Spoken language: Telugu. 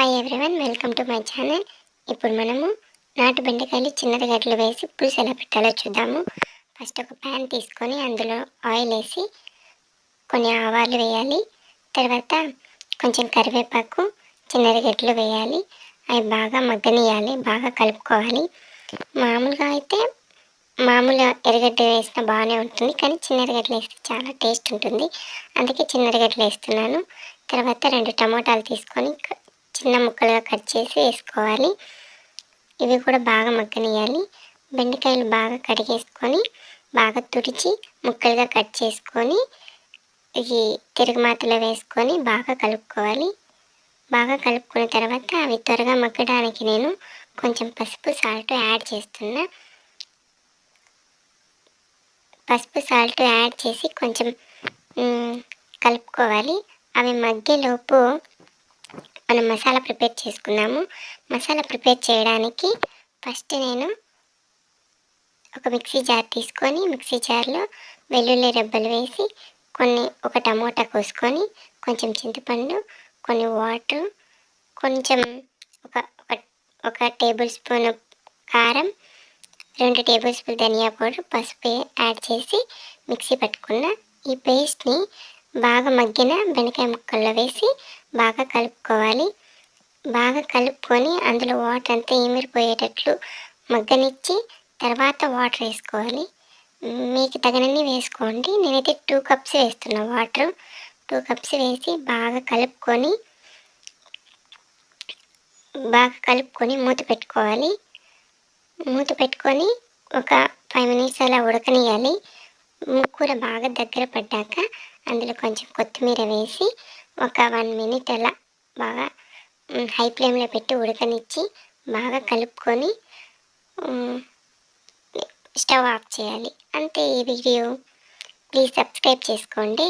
Hi everyone welcome to my channel ఇప్పుడు మనము నాటు బెండకాయలు చిన్నది గట్లు వేసి పులుసు ఎలా పెట్టాలో చూద్దాము. ఫస్ట్ ఒక ప్యాన్ తీసుకొని అందులో ఆయిల్ వేసి కొన్ని ఆవాలు వేయాలి. తర్వాత కొంచెం కరివేపాకు చిన్నది గట్లు వేయాలి. అవి బాగా మగ్గనియాలి బాగా కలుపుకోవాలి. మామూలుగా అయితే మామూలు ఎరగడ్డ వేసినా బాగానే ఉంటుంది కానీ చిన్నరగడ్డలు వేస్తే చాలా టేస్ట్ ఉంటుంది. అందుకే చిన్నరగడ్డలు వేస్తున్నాను. తర్వాత రెండు టమోటాలు తీసుకొని చిన్న ముక్కలుగా కట్ చేసి వేసుకోవాలి. ఇవి కూడా బాగా మగ్గనియాలి బెండకాయలు బాగా కడిగేసుకొని బాగా తుడిచి ముక్కలుగా కట్ చేసుకొని ఇవి తిరుగుమాతలో వేసుకొని బాగా కలుపుకోవాలి. బాగా కలుపుకున్న తర్వాత అవి త్వరగా మగ్గడానికి నేను కొంచెం పసుపు సాల్ట్ యాడ్ చేస్తున్నా. పసుపు సాల్ట్ యాడ్ చేసి కొంచెం కలుపుకోవాలి. అవి మగ్గేలోపు మనం మసాలా ప్రిపేర్ చేసుకుందాము. మసాలా ప్రిపేర్ చేయడానికి ఫస్ట్ నేను ఒక మిక్సీ జార్ తీసుకొని మిక్సీ జార్లో వెల్లుల్లి రెబ్బలు వేసి కొన్ని ఒక టమోటా కోసుకొని కొంచెం చింతపండు కొన్ని వాటర్ కొంచెం ఒక ఒక ఒక టేబుల్ స్పూన్ కారం రెండు టేబుల్ స్పూన్ ధనియా పౌడర్ పసుపు యాడ్ చేసి మిక్సీ పట్టుకున్న ఈ పేస్ట్ని బాగా మగ్గిన బెండకాయ ముక్కల్లో వేసి బాగా కలుపుకోవాలి. బాగా కలుపుకొని అందులో వాటర్ అంతా ఈమిరిపోయేటట్లు మగ్గనిచ్చి తర్వాత వాటర్ వేసుకోవాలి. మీకు తగినన్ని వేసుకోండి. నేనైతే టూ కప్స్ వేస్తున్నా వాటర్. టూ కప్స్ వేసి బాగా కలుపుకొని బాగా కలుపుకొని మూత పెట్టుకోవాలి. మూత పెట్టుకొని ఒక ఫైవ్ మినిట్స్ అలా ఉడకనియాలి కూర బాగా దగ్గర పడ్డాక అందులో కొంచెం కొత్తిమీర వేసి ఒక వన్ మినిట్ అలా బాగా హై ఫ్లేమ్లో పెట్టి ఉడకనిచ్చి బాగా కలుపుకొని స్టవ్ ఆఫ్ చేయాలి. అంతే ఈ వీడియో. ప్లీజ్ సబ్స్క్రైబ్ చేసుకోండి.